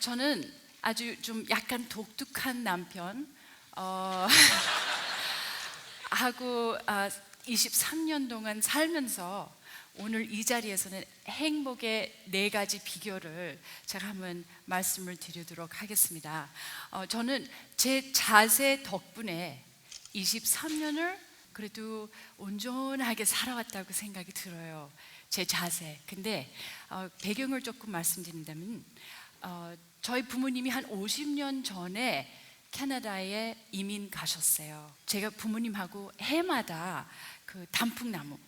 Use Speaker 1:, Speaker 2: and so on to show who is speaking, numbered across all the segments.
Speaker 1: 저는 아주 좀 약간 독특한 남편 어, 하고 아, 23년 동안 살면서 오늘 이 자리에서는 행복의 네 가지 비결을 제가 한번 말씀을 드리도록 하겠습니다. 어, 저는 제 자세 덕분에 23년을 그래도 온전하게 살아왔다고 생각이 들어요. 제 자세. 근데 어, 배경을 조금 말씀드린다면 어, 저희 부모님이 한 50년 전에 캐나다에 이민 가셨어요. 제가 부모님하고 해마다 그 단풍나무,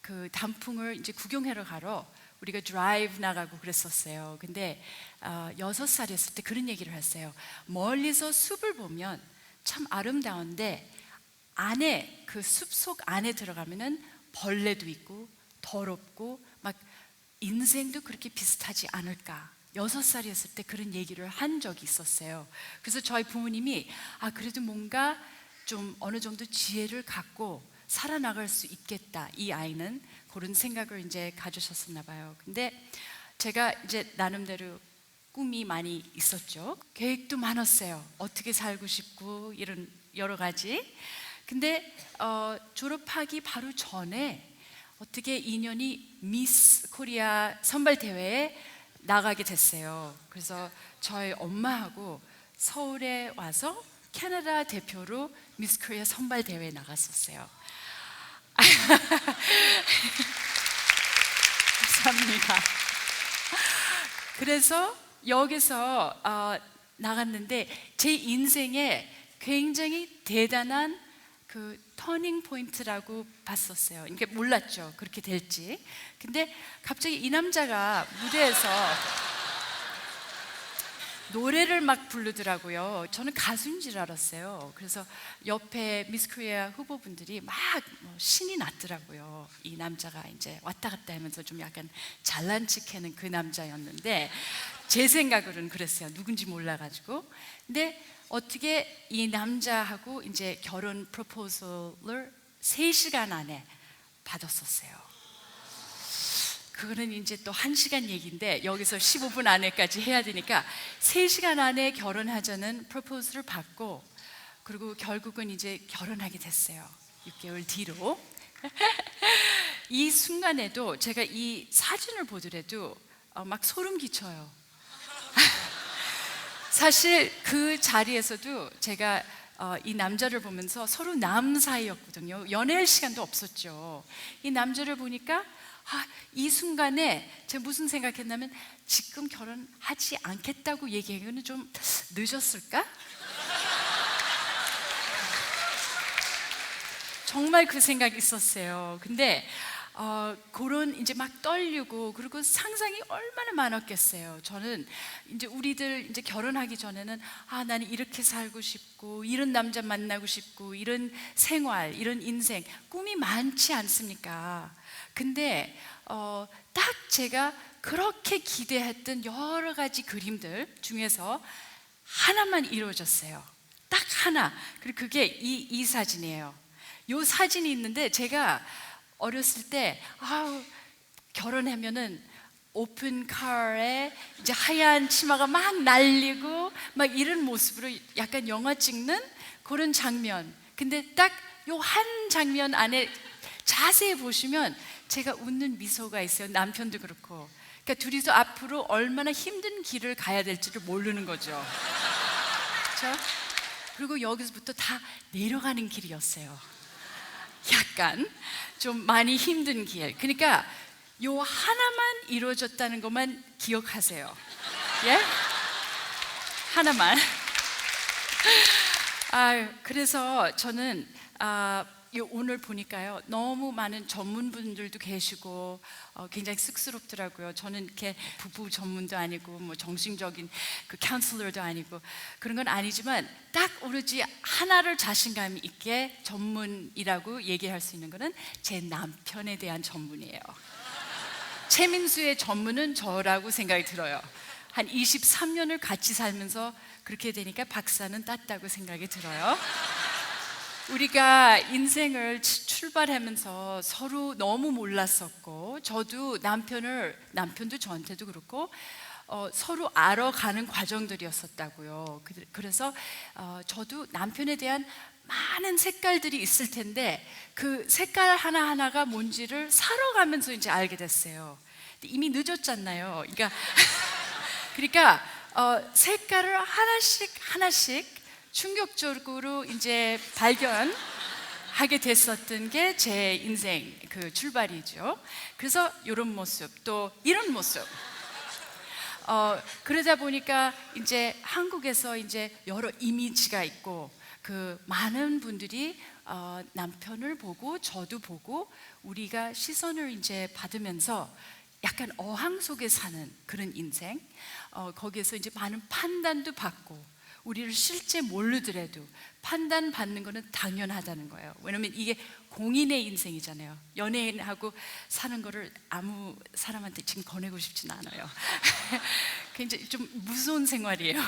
Speaker 1: 그 단풍을 이제 구경하러 가러 우리가 드라이브 나가고 그랬었어요. 근데 어, 여섯 살이었을 때 그런 얘기를 했어요. 멀리서 숲을 보면 참 아름다운데 안에 그 숲 속 안에 들어가면은 벌레도 있고 더럽고 막 인생도 그렇게 비슷하지 않을까. 여섯 살이었을 때 그런 얘기를 한 적이 있었어요. 그래서 저희 부모님이 아 그래도 뭔가 좀 어느 정도 지혜를 갖고 살아나갈 수 있겠다. 이 아이는 그런 생각을 이제 가지셨었나 봐요. 근데 제가 이제 나름대로 꿈이 많이 있었죠. 계획도 많았어요. 어떻게 살고 싶고 이런 여러 가지. 근데 어, 졸업하기 바로 전에 어떻게 인연이 미스 코리아 선발 대회에 나가게 됐어요. 그래서 저희 엄마하고 서울에 와서 캐나다 대표로 미스 코리아 선발 대회에 나갔었어요. 감사합니다. 그래서 여기서 어, 나갔는데 제 인생에 굉장히 대단한 그 터닝 포인트라고 봤었어요. 이게 몰랐죠. 그렇게 될지. 근데 갑자기 이 남자가 무대에서 노래를 막 부르더라고요. 저는 가수인 줄 알았어요. 그래서 옆에 미스 코리아 후보분들이 막 뭐 신이 났더라고요. 이 남자가 이제 왔다 갔다 하면서 좀 약간 잘난 척하는 그 남자였는데 제 생각으로는 그랬어요. 누군지 몰라가지고. 근데 어떻게 이 남자하고 이제 결혼 프로포즈를 3시간 안에 받았었어요. 그거는 이제 또 1시간 얘기인데 여기서 15분 안에까지 해야 되니까 3시간 안에 결혼하자는 프로포즈를 받고 그리고 결국은 이제 결혼하게 됐어요. 6개월 뒤로. 이 순간에도 제가 이 사진을 보더라도 어, 막 소름 끼쳐요. 사실 그 자리에서도 제가 어, 이 남자를 보면서 서로 남 사이였거든요. 연애할 시간도 없었죠. 이 남자를 보니까 아, 이 순간에 제가 무슨 생각했냐면 지금 결혼하지 않겠다고 얘기하기는 좀 늦었을까? 정말 그 생각이 있었어요. 근데 어, 그런 이제 막 떨리고 그리고 상상이 얼마나 많았겠어요. 저는 이제 우리들 이제 결혼하기 전에는 아 나는 이렇게 살고 싶고 이런 남자 만나고 싶고 이런 생활 이런 인생 꿈이 많지 않습니까? 근데 어, 딱 제가 그렇게 기대했던 여러 가지 그림들 중에서 하나만 이루어졌어요. 딱 하나. 그리고 그게 이, 이 사진이에요. 요 사진이 있는데 제가 어렸을 때 아우 결혼하면은 오픈 카에 이제 하얀 치마가 막 날리고 막 이런 모습으로 약간 영화 찍는 그런 장면. 근데 딱 요 한 장면 안에 자세히 보시면 제가 웃는 미소가 있어요. 남편도 그렇고. 그러니까 둘이서 앞으로 얼마나 힘든 길을 가야 될지를 모르는 거죠. 그렇죠? 그리고 여기서부터 다 내려가는 길이었어요. 약간 좀 많이 힘든 길. 그러니까 요 하나만 이루어졌다는 것만 기억하세요. 예? 하나만. 아, 그래서 저는 아, 요 오늘 보니까요 너무 많은 전문분들도 계시고 어, 굉장히 쑥스럽더라고요. 저는 이렇게 부부 전문도 아니고 뭐 정신적인 그 카운슬러도 아니고 그런 건 아니지만 딱 오로지 하나를 자신감 있게 전문이라고 얘기할 수 있는 거는 제 남편에 대한 전문이에요. 최민수의 전문은 저라고 생각이 들어요. 한 23년을 같이 살면서 그렇게 되니까 박사는 땄다고 생각이 들어요. 우리가 인생을 치- 출발하면서 서로 너무 몰랐었고 저도 남편을 남편도 저한테도 그렇고 어, 서로 알아가는 과정들이었었다고요. 그- 그래서 어, 저도 남편에 대한 많은 색깔들이 있을 텐데 그 색깔 하나 하나가 뭔지를 살아가면서 이제 알게 됐어요. 이미 늦었잖아요. 그러니까 그러니까 어, 색깔을 하나씩 하나씩 충격적으로 이제 발견하게 됐었던 게 제 인생 그 출발이죠. 그래서 이런 모습 또 이런 모습. 어, 그러다 보니까 이제 한국에서 이제 여러 이미지가 있고 그 많은 분들이 어, 남편을 보고 저도 보고 우리가 시선을 이제 받으면서 약간 어항 속에 사는 그런 인생 어, 거기에서 이제 많은 판단도 받고 우리를 실제 모르더라도 판단 받는 거는 당연하다는 거예요. 왜냐면 이게 공인의 인생이잖아요. 연예인하고 사는 거를 아무 사람한테 지금 권하고 싶진 않아요. 굉장히 좀 무서운 생활이에요.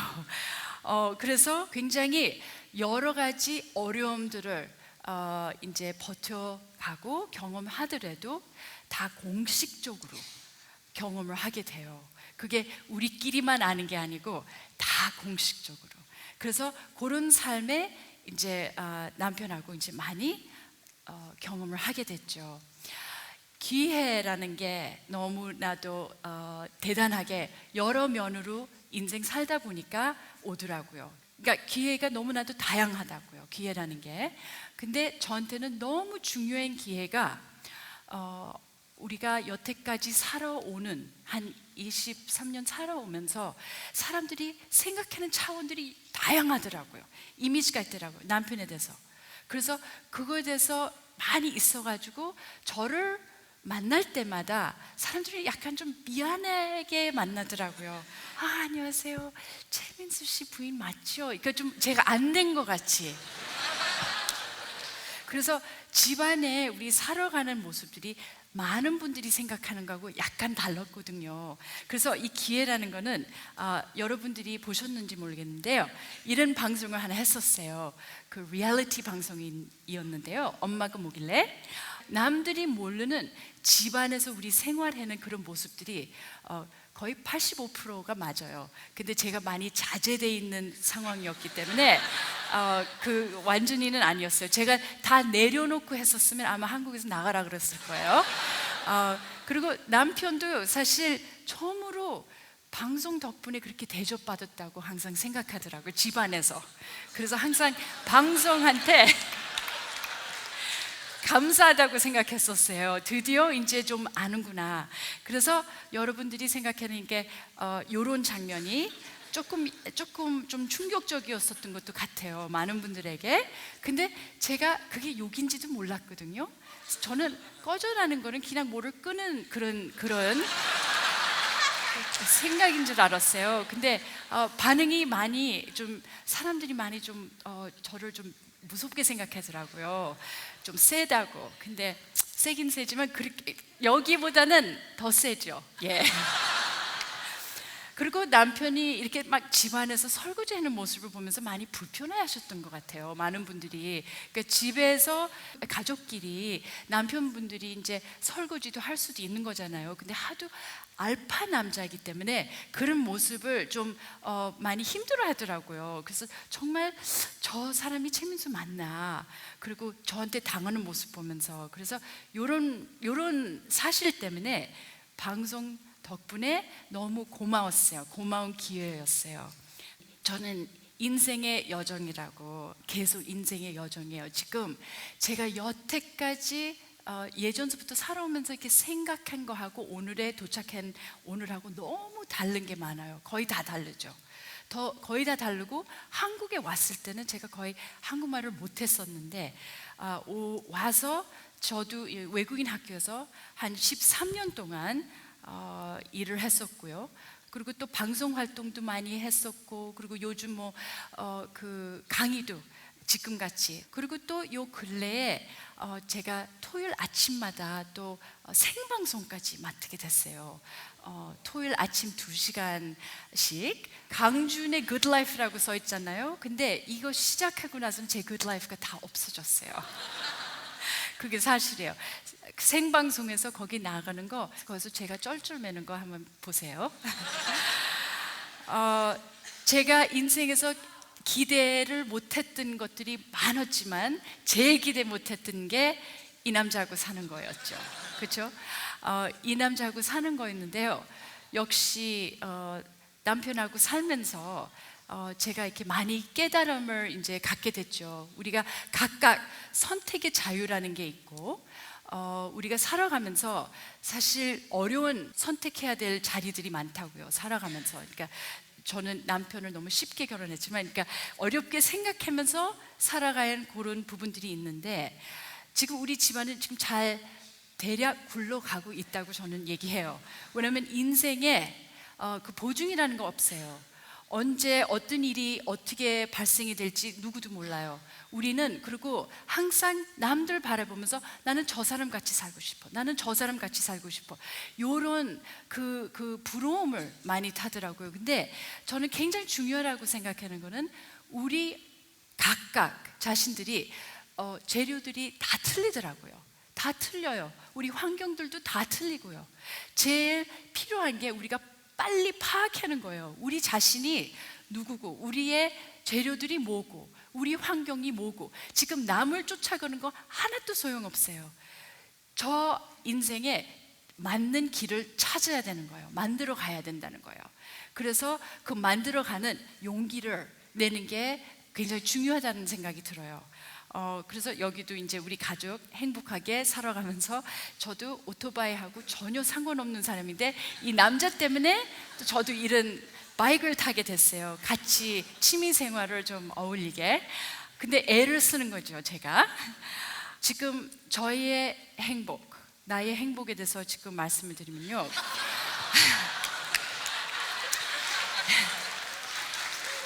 Speaker 1: 어, 그래서 굉장히 여러 가지 어려움들을 어, 이제 버텨가고 경험하더라도 다 공식적으로 경험을 하게 돼요. 그게 우리끼리만 아는 게 아니고 다 공식적으로. 그래서 그런 삶에 이제 아, 남편하고 이제 많이 어, 경험을 하게 됐죠. 기회라는 게 너무나도 어, 대단하게 여러 면으로 인생 살다 보니까 오더라고요. 그러니까 기회가 너무나도 다양하다고요. 기회라는 게. 근데 저한테는 너무 중요한 기회가 어, 우리가 여태까지 살아오는 한 23년 살아오면서 사람들이 생각하는 차원들이 다양하더라고요. 이미지가 있더라고요. 남편에 대해서. 그래서 그거에 대해서 많이 있어가지고 저를 만날 때마다 사람들이 약간 좀 미안하게 만나더라고요. 아, 안녕하세요. 최민수 씨 부인 맞죠? 그러니까 좀 제가 안 된 것 같이. 그래서 집안에 우리 살아가는 모습들이 많은 분들이 생각하는 거하고 약간 달랐거든요. 그래서 이 기회라는 거는 아, 여러분들이 보셨는지 모르겠는데요. 이런 방송을 하나 했었어요. 그 리얼리티 방송이었는데요. 엄마가 뭐길래 남들이 모르는 집안에서 우리 생활하는 그런 모습들이 어, 거의 85%가 맞아요. 근데 제가 많이 자제돼 있는 상황이었기 때문에 어, 그 완전히는 아니었어요. 제가 다 내려놓고 했었으면 아마 한국에서 나가라 그랬을 거예요. 어, 그리고 남편도 사실 처음으로 방송 덕분에 그렇게 대접받았다고 항상 생각하더라고요. 집안에서. 그래서 항상 방송한테 감사하다고 생각했었어요. 드디어 이제 좀 아는구나. 그래서 여러분들이 생각하는 게 어, 이런 장면이 조금 조금 좀 충격적이었었던 것도 같아요. 많은 분들에게. 근데 제가 그게 욕인지도 몰랐거든요. 저는 꺼져라는 거는 그냥 뭐를 끄는 그런 그런 생각인 줄 알았어요. 근데 어, 반응이 많이 좀 사람들이 많이 좀 어, 저를 좀 무섭게 생각하더라고요. 좀 세다고. 근데 세긴 세지만 그렇게 여기보다는 더 세죠. 예. 그리고 남편이 이렇게 막 집안에서 설거지하는 모습을 보면서 많이 불편해하셨던 것 같아요. 많은 분들이 그러니까 집에서 가족끼리 남편분들이 이제 설거지도 할 수도 있는 거잖아요. 근데 하도 알파 남자이기 때문에 그런 모습을 좀 어, 많이 힘들어 하더라고요. 그래서 정말 저 사람이 최민수 맞나? 그리고 저한테 당하는 모습 보면서 그래서 요런 요런 사실 때문에 방송 덕분에 너무 고마웠어요. 고마운 기회였어요. 저는 인생의 여정이라고 계속 인생의 여정이에요. 지금 제가 여태까지 어, 예전부터 살아오면서 이렇게 생각한 거하고 오늘에 도착한 오늘하고 너무 다른 게 많아요. 거의 다 다르죠. 더 거의 다 다르고 한국에 왔을 때는 제가 거의 한국말을 못했었는데 아, 오, 와서 저도 이 외국인 학교에서 한 13년 동안 어, 일을 했었고요. 그리고 또 방송 활동도 많이 했었고, 그리고 요즘 뭐그 강의도 지금 같이 그리고 또 요 근래에 어, 제가 토요일 아침마다 또 어, 생방송까지 맡게 됐어요. 어, 토요일 아침 2시간씩 강준의 Good Life라고 써 있잖아요. 근데 이거 시작하고 나서는 제 Good Life가 다 없어졌어요. 그게 사실이에요. 생방송에서 거기 나가는 거 거기서 제가 쩔쩔매는 거 한번 보세요. 어, 제가 인생에서 기대를 못했던 것들이 많았지만 제일 기대 못했던 게 이 남자하고 사는 거였죠. 그렇죠? 어, 이 남자하고 사는 거였는데요. 역시 어, 남편하고 살면서 어, 제가 이렇게 많이 깨달음을 이제 갖게 됐죠. 우리가 각각 선택의 자유라는 게 있고 어, 우리가 살아가면서 사실 어려운 선택해야 될 자리들이 많다고요. 살아가면서. 그러니까 저는 남편을 너무 쉽게 결혼했지만, 그러니까 어렵게 생각하면서 살아가야 그런 부분들이 있는데, 지금 우리 집안은 지금 잘 대략 굴러가고 있다고 저는 얘기해요. 왜냐하면 인생에 어, 그 보증이라는 거 없어요. 언제 어떤 일이 어떻게 발생이 될지 누구도 몰라요. 우리는 그리고 항상 남들 바라보면서 나는 저 사람 같이 살고 싶어. 나는 저 사람 같이 살고 싶어. 요런 그, 그 부러움을 많이 타더라고요. 근데 저는 굉장히 중요하다고 생각하는 거는 우리 각각 자신들이 어, 재료들이 다 틀리더라고요. 다 틀려요. 우리 환경들도 다 틀리고요. 제일 필요한 게 우리가 빨리 파악하는 거예요. 우리 자신이 누구고, 우리의 재료들이 뭐고, 우리 환경이 뭐고, 지금 남을 쫓아가는 거 하나도 소용없어요. 저 인생에 맞는 길을 찾아야 되는 거예요. 만들어 가야 된다는 거예요. 그래서 그 만들어 가는 용기를 내는 게 굉장히 중요하다는 생각이 들어요. 어, 그래서 여기도 이제 우리 가족 행복하게 살아가면서 저도 오토바이하고 전혀 상관없는 사람인데 이 남자 때문에 또 저도 이런 바이크를 타게 됐어요. 같이 취미 생활을 좀 어울리게. 근데 애를 쓰는 거죠, 제가. 지금 저희의 행복, 나의 행복에 대해서 지금 말씀을 드리면요.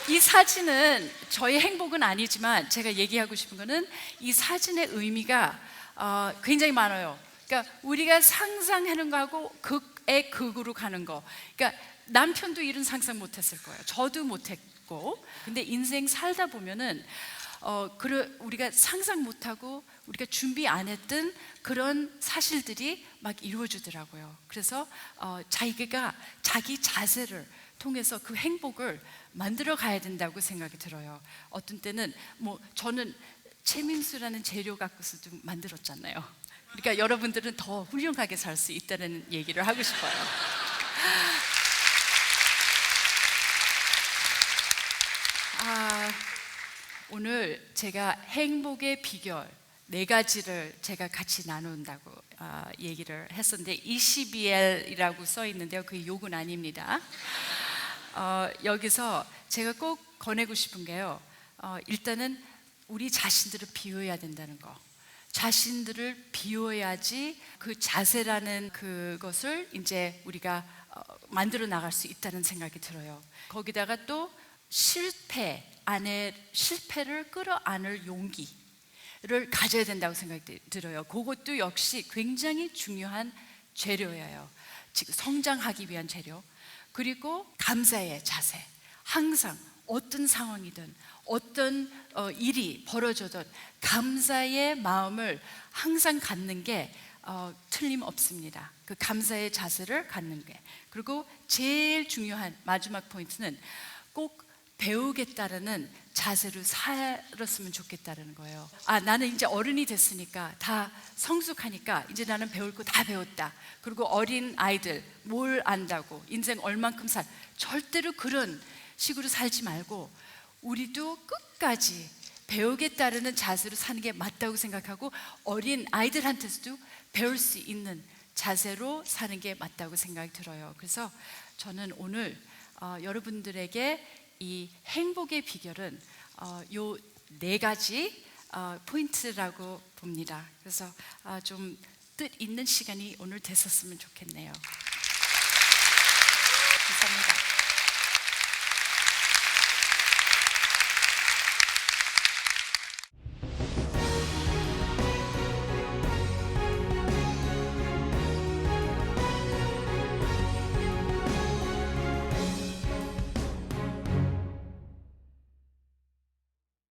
Speaker 1: 이 사진은 저의 행복은 아니지만 제가 얘기하고 싶은 거는 이 사진의 의미가 어, 굉장히 많아요. 그러니까 우리가 상상하는 거하고 극의 극으로 가는 거. 그러니까 남편도 이런 상상 못했을 거예요. 저도 못했고. 근데 인생 살다 보면은 어, 그러, 우리가 상상 못하고 우리가 준비 안 했던 그런 사실들이 막 이루어지더라고요. 그래서 어, 자기가 자기 자세를 통해서 그 행복을 만들어 가야 된다고 생각이 들어요. 어떤 때는 뭐 저는 최민수라는 재료 갖고서도 만들었잖아요. 그러니까 여러분들은 더 훌륭하게 살 수 있다는 얘기를 하고 싶어요. 아, 오늘 제가 행복의 비결 네 가지를 제가 같이 나눈다고 아, 얘기를 했었는데 22L이라고 써 있는데요. 그 욕은 아닙니다. 어, 여기서 제가 꼭 권하고 싶은 게요. 어, 일단은 우리 자신들을 비워야 된다는 거. 자신들을 비워야지 그 자세라는 그것을 이제 우리가 어, 만들어 나갈 수 있다는 생각이 들어요. 거기다가 또 실패 안에 실패를 끌어안을 용기 를 가져야 된다고 생각이 들어요. 그것도 역시 굉장히 중요한 재료예요. 지금 성장하기 위한 재료. 그리고 감사의 자세. 항상 어떤 상황이든 어떤 어, 일이 벌어져도 감사의 마음을 항상 갖는 게 어, 틀림없습니다. 그 감사의 자세를 갖는 게. 그리고 제일 중요한 마지막 포인트는 꼭 배우겠다라는 자세로 살았으면 좋겠다는 거예요. 아, 나는 이제 어른이 됐으니까 다 성숙하니까 이제 나는 배울 거 다 배웠다. 그리고 어린 아이들 뭘 안다고 인생 얼만큼 살 절대로 그런 식으로 살지 말고 우리도 끝까지 배우겠다라는 자세로 사는 게 맞다고 생각하고 어린 아이들한테서도 배울 수 있는 자세로 사는 게 맞다고 생각이 들어요. 그래서 저는 오늘 어, 여러분들에게 이 행복의 비결은 어, 요네 가지 어, 포인트라고 봅니다. 그래서 어, 좀뜻 있는 시간이 오늘 됐었으면 좋겠네요. 감사합니다.